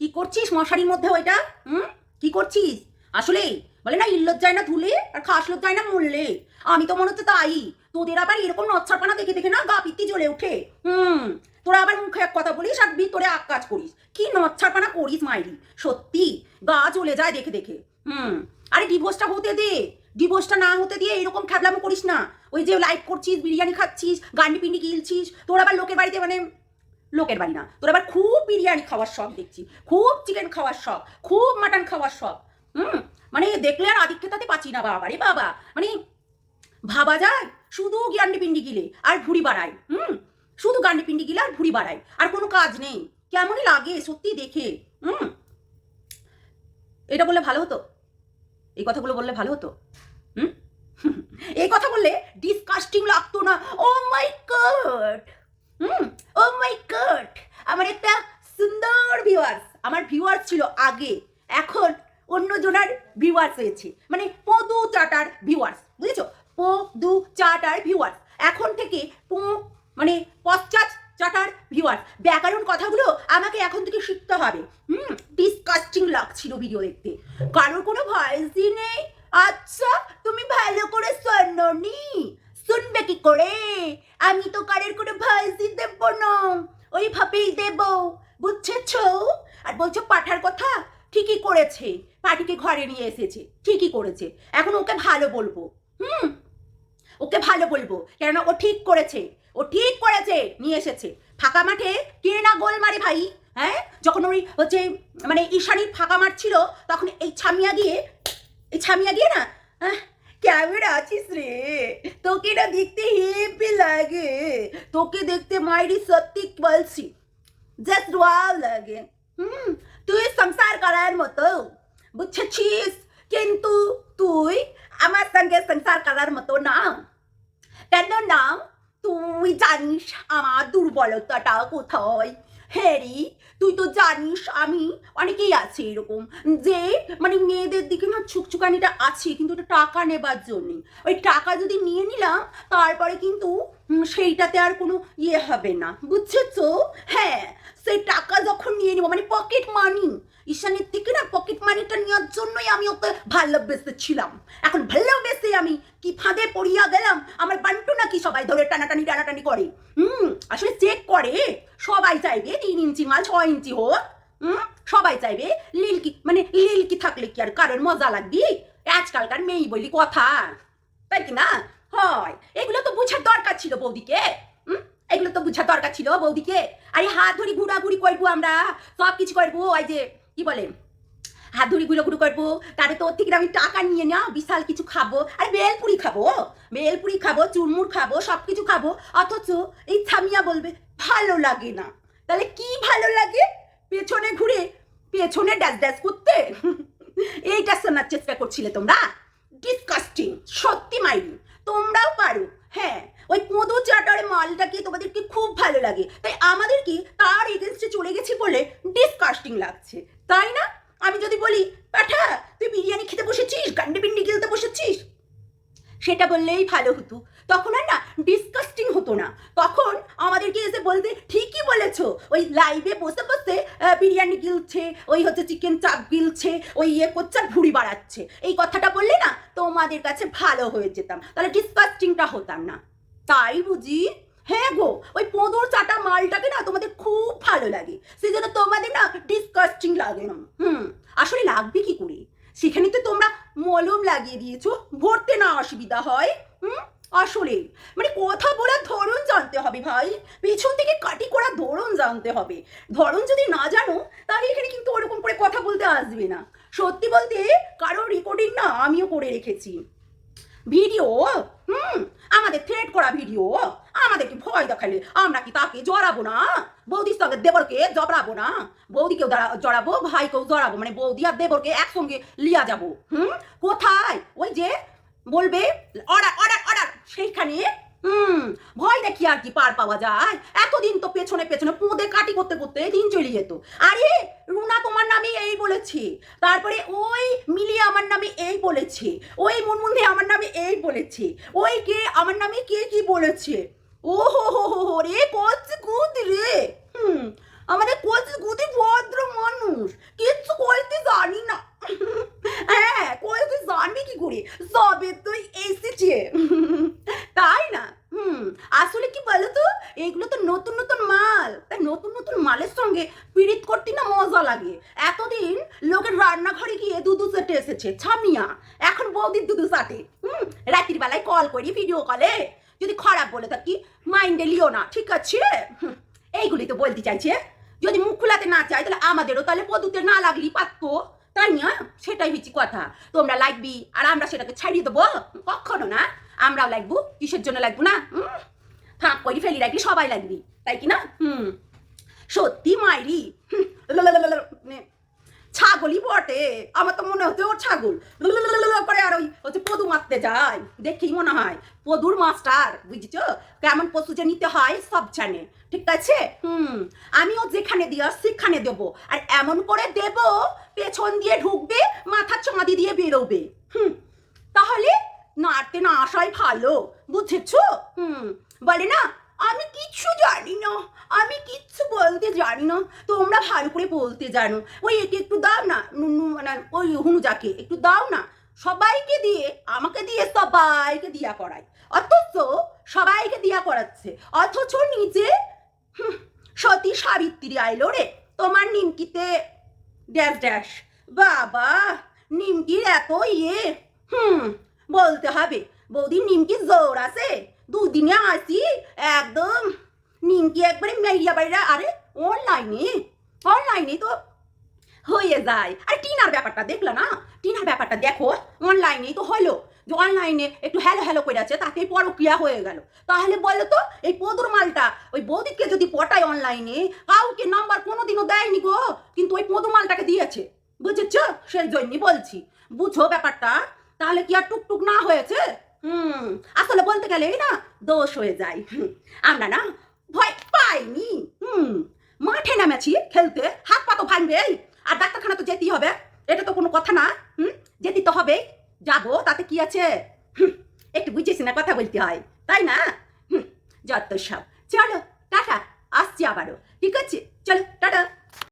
কি করছিস মশারির মধ্যে ওইটা? হুম? কি করছিস? আসলে, বলে না ইল্লত যায় না ধুলে, আর খাসলত যায় না মরলে। আমি তো মনে হচ্ছে তাই। তোদের আবার এরকম নচ্ছারপানা দেখে দেখে না গা পিত্তি জ্বলে ওঠে। হুম, তোরা আবার মুখে এক কথা বলিস আর ভিতরে আক কাজ করিস। কি নচ্ছারপানা করিস মাইরি? সত্যি, গা জ্বলে যায় দেখে দেখে। হুম, আরে ডিভোর্সটা হতে দে। ডিভোর্সটা না হতে দিয়ে এরকম খ্যাবলামো করিস না। ওই যে লাইক করছিস, বিরিয়ানি খাচ্ছিস, গান্ডি পিন্ডি গিলছিস, তোর আবার লোকের বাড়িতে মানে লোকের বাড়ি না। তোর আবার খুব বিরিয়ানি খাওয়ার শখ দেখছি। খুব চিকেন খাওয়ার শখ, খুব মাটন খাওয়ার শখ। হুম? মানে দেখলে আর আদিক্ষেতাতে পাচ্ছি না বাবা রে বাবা। মানে ভাবা যায়, শুধু গান্ডি পিন্ডি গিলে আর ভুড়ি বাড়ায়। হুম? শুধু গান্ডি পিন্ডি গিলে আর ভুড়ি বাড়ায়। আর কোনো কাজ নেই। কেমনই লাগে সত্যি দেখে। হুম? এটা বললে ভালো হতো? এই কথাগুলো বললে ভালো হতো? হুম? এই কথা বললে ডিসকাস্টিং লাগতো না। Oh my God hmm? O my god আমার একটা সুন্দর ভিউয়ার্স আমার ভিউয়ার্স ছিল আগে। এখন অন্য জনার ভিউয়ার্স হয়েছে। মানে পদু চাটার ভিউয়ার্স বুঝেছ? পদু চাটার ভিউয়ার্স এখন থেকে পো মানে পশ্চাৎ চাটার ভিউয়ার্স ব্যাকরণ কথাগুলো আমাকে এখন থেকে শিখতে হবে। হুম ডিসকাস্টিং লাগছিল ভিডিও দেখতে। কারোর কোনো ভয়েসই নেই। আচ্ছা তুমি ভালো করে শোনোনি শুনবে কি করে? আমি তো কারের কোনো ভয়েসই দেবো না। ওইভাবেই দেব বুঝছেছ আর বলছো পাঠার কথা? ঠিকই করেছে। পাটিকে ঘরে নিয়ে এসেছে। ঠিকই করেছে। এখন ওকে ভালো বলব। হুম? ওকে ভালো বলব। কেননা ও ঠিক করেছে। ও ঠিক করেছে। নিয়ে এসেছে। ফাঁকা মাঠে কে না গোল মারে ভাই হ্যাঁ? যখন ওই হচ্ছে মানে ঈশানির ফাঁকা মাঠ ছিল তখন এই ছামিয়া গিয়ে এই ছামিয়া গিয়ে না আহ, কেমন আছিস রে? তোকে না দেখতে হেপি লাগে। তোকে দেখতে মাইরি সত্যি বলছি। জাস্ট ওয়াও লাগে। হুম, তুই সংসার করার মতো। বুঝেছিস? কিন্তু তুই আমার সঙ্গে সংসার করার মতো না। কেন না? তুই জানিস আমার দুর্বলতাটা কোথায়? হ্যারি, তুই তো জানিস আমি অনেকেই আছে এরকম। যে মানে মেয়েদের দিকে না ছুকছুকানিটা আছে, কিন্তু ওটা টাকা নেবার জন্য। ওই টাকা যদি নিয়ে নিলাম, তারপরে কিন্তু সেইটাতে আর কোনো ইয়ে হবে না। বুঝছ? হ্যাঁ সেই টাকা যখন নিয়ে নেব মানে পকেট মানি ঈশানের থেকে না পকেট মানিটা নেওয়ার জন্যই আমি ওকে ভালোবেসেছিলাম এখন ভালোবেসে আমি কি ফাঁদে পড়িয়া গেলাম? আমার বান্টু নাকি সবাই ধরে টানাটানি টানাটানি করে? হুম, আসলে চেক করে। সবাই চাইবে তিন ইঞ্চি মাল, ছয় ইঞ্চি হোক। হুম, সবাই চাইবে লিলকি মানে লিলকি থাকলে কি আর কারোর মজা লাগবি? আজকালকার মেয়ে বলি কথা। তাই কি না? হয়। এগুলো তো বুঝার দরকার ছিল বৌদিকে। হুম, এগুলো তো বুঝার দরকার ছিল বৌদিকে। আরে হাত ধরি ঘুরাঘুরি করব আমরা। সব কিছু করব, ওই যে কি বলে? হাতগুলো গুলো করব তারে তো ওর থেকে আমি টাকা নিয়ে না বিশাল কিছু খাব। আর বেলপুরি খাব বেলপুরি খাব, চুরমুর খাব সব কিছু খাব। অথচ এই থামিয়া বলবে, ভালো লাগে না। তাহলে কি ভালো লাগে? পেছনে ঘুরে, পেছনে ড্যাস ড্যাস করতে? এইটা শোনার চেষ্টা করছিলে তোমরা? ডিসকাস্টিং সত্যি মাইরি। তোমরাও পারো হ্যাঁ। ওই কোঁদো চাটার মালটাকে তোমাদেরকে খুব ভালো লাগে? তাই আমাদেরকে তার এগেনস্টে চলে গেছি বলে ডিসকাস্টিং লাগছে। তাই না? আমি যদি বলি, পাঠা, তুই বিরিয়ানি খেতে বসেছিস? গান্ডি পিন্ডি গিলতে বসেছিস? সেটা বললেই ভালো হতো। তখন আর না ডিসকাস্টিং হতো না। তখন আমাদেরকে এসে বলতে, ঠিকই বলেছ। ওই লাইভে বসে বসে বিরিয়ানি গিলছে, ওই হচ্ছে চিকেন চাপ গিলছে, ওই ইয়ে করছে আর ভুড়ি বাড়াচ্ছে। এই কথাটা বললে না, তোমাদের কাছে ভালো হয়ে যেতাম। তাহলে ডিসকাস্টিংটা হতাম না। তাই বুঝি হ্যাঁ গো, ওই পোঁদর চাটা মালটাকে না তোমাদের খুব ভালো লাগে। সেই জন্য তোমাদের না ডিসকাস্টিং লাগে না। হুম, আসলে লাগবে কি করে? সেখানে তো তোমরা মলম লাগিয়ে দিয়েছ, ভরতে না অসুবিধা হয়। হুম, আসলে। মানে কথা বলার ধরন জানতে হবে ভাই। পেছন থেকে কাটি করার ধরন জানতে হবে। ধরন যদি না জানো, তাহলে এখানে কিন্তু ওরকম করে কথা বলতে আসবে না। সত্যি বলতে কারও রেকর্ডিং না আমিও করে রেখেছি। ভিডিও, হুম, আমাদের থ্রেড করা ভিডিও আমাদেরকে ভয় দেখালে আমরা কি তাকে জড়াবো না? বৌদির সঙ্গে দেবরকে জড়াবো না? বৌদিকেও জড়া- জড়াবো, ভাইকেও জড়াবো মানে বৌদি আর দেবরকে একসঙ্গে লিয়া যাব। হুম? কোথায়? ওই যে বলবে, অর্ডার অর্ডার অর্ডার, সেইখানে। হুম, ভয় দেখি আর কি পার পাওয়া যায়। এতদিন তো পেছনে পেছনে পোঁদে কাটি করতে করতে দিন চলে যেত। আরে, রুনা তোমার নামে এই বলেছে। তারপরে ওই মিলি আমার নামে এই বলেছে। ওই মুনমুন্দি আমার নামে এই বলেছে। ওই কে? আমার নামে কে কি বলেছে? ও হো হো হো রে কচি কুঁদ রে। হুম আমার কচি কুঁদি ভদ্র মানুষ। কিচ্ছু করতে জানি না। হ্যাঁ করতে জানবি কি করে? সবে তুই এসেছে। তাই না? হুম, আসলে কি বলো তো এগুলো তো নতুন নতুন মাল। তাই নতুন নতুন মালের সঙ্গে পীড়িত করতে না মজা লাগে। এতদিন লোকের রান্নাঘরে গিয়ে দুধু চাটে এসেছে, ছামিয়া। এখন বৌদির দুধু চাটে হুম, রাত্রিবেলায় কল করি ভিডিও কলে যদি খারাপ বলে থাকি মাইন্ডে লিও না ঠিক আছে এইগুলি তো বলতে চাইছে যদি মুখ খোলাতে না চাই তাহলে আমাদেরও তাহলে পদুতে না লাগলি পাততো তাই না সেটাই হচ্ছে কথা তোমরা লাগবি আর আমরা সেটাকে ছাড়িয়ে দেবো কখনো না আমরাও লাগবো কিসের জন্য লাগবো না ফাঁক করে ফেলি রাখলি সবাই লাগবি তাই কি না হুম সত্যি মাইরি ছাগলই বটে। আমার তো মনে হচ্ছে ও ছাগল। করে আর ওই হচ্ছে পদু মারতে যায় দেখেই মনে হয় পদুর মাস্টার বুঝছ কেমন পশু যে নিতে হয় সব জানে ঠিক আছে হুম আমিও যেখানে দিয়ে সেখানে দেবো আর এমন করে দেব পেছন দিয়ে ঢুকবে মাথা চাঁদি দিয়ে বেরোবে হুম তাহলে নাড়তে না আসাই ভালো বুঝেছ হুম বলে না আমি কিচ্ছু জানি না। আমি কিচ্ছু বলতে জানি না। তোমরা ভালো করে বলতে জানো। ওই একে একটু দাও না, নুনু মানে ওই হুনুজাকে একটু দাও না। সবাইকে দিয়ে, আমাকে দিয়ে সবাইকে দিয়া করায় অথচ সবাইকে দিয়া করাচ্ছে। অথচ নিজে সতী সাবিত্রী আইলো রে। তোমার নিমকিতে ড্যাশ ড্যাশ। বাবা, নিমকির এত ইয়ে। হুম, বলতে হবে। বৌদি নিমকি জোর আছে। দুদিনে আসি, একদম নিমকি একবারে মেরিয়া বাইরা, আরে অনলাইনে অনলাইনে তো হয়ে যায়। আর টিনার ব্যাপারটা দেখল না? টিনার ব্যাপারটা দেখো অনলাইনেই তো হলো। যে অনলাইনে একটু হ্যালো হ্যালো করে আছে তাতে পরক্রিয়া হয়ে গেল। তাহলে বলো তো এই পদুর মালটা, ওই বৌদিকে যদি পটায় অনলাইনে কাউকে নাম্বার কোনোদিনও দেয়নি গো, কিন্তু ওই পদু মালটাকে দিয়েছে। বুঝেছ? সেই জন্যই বলছি। বুঝো ব্যাপারটা? তাহলে কি আর টুকটুক না হয়েছে? হুম, আসলে বলতে গেলে না দোষ হয়ে যায়। আমরা না ভয় পাইনি। হুম, মাঠে নামেছি খেলতে, হাত পা তো ভাঙবেই। আর ডাক্তারখানা তো যেতেই হবে, এটা তো কোনো কথা না। হুম যেতে তো হবে যাব, তাতে কি আছে? একটু বুঝেছি না কথা বলতে হয়, তাই না? হুম, যত সব। চলো, টাটা, আসছি আবারও। ঠিক আছে? চলো, টাটা।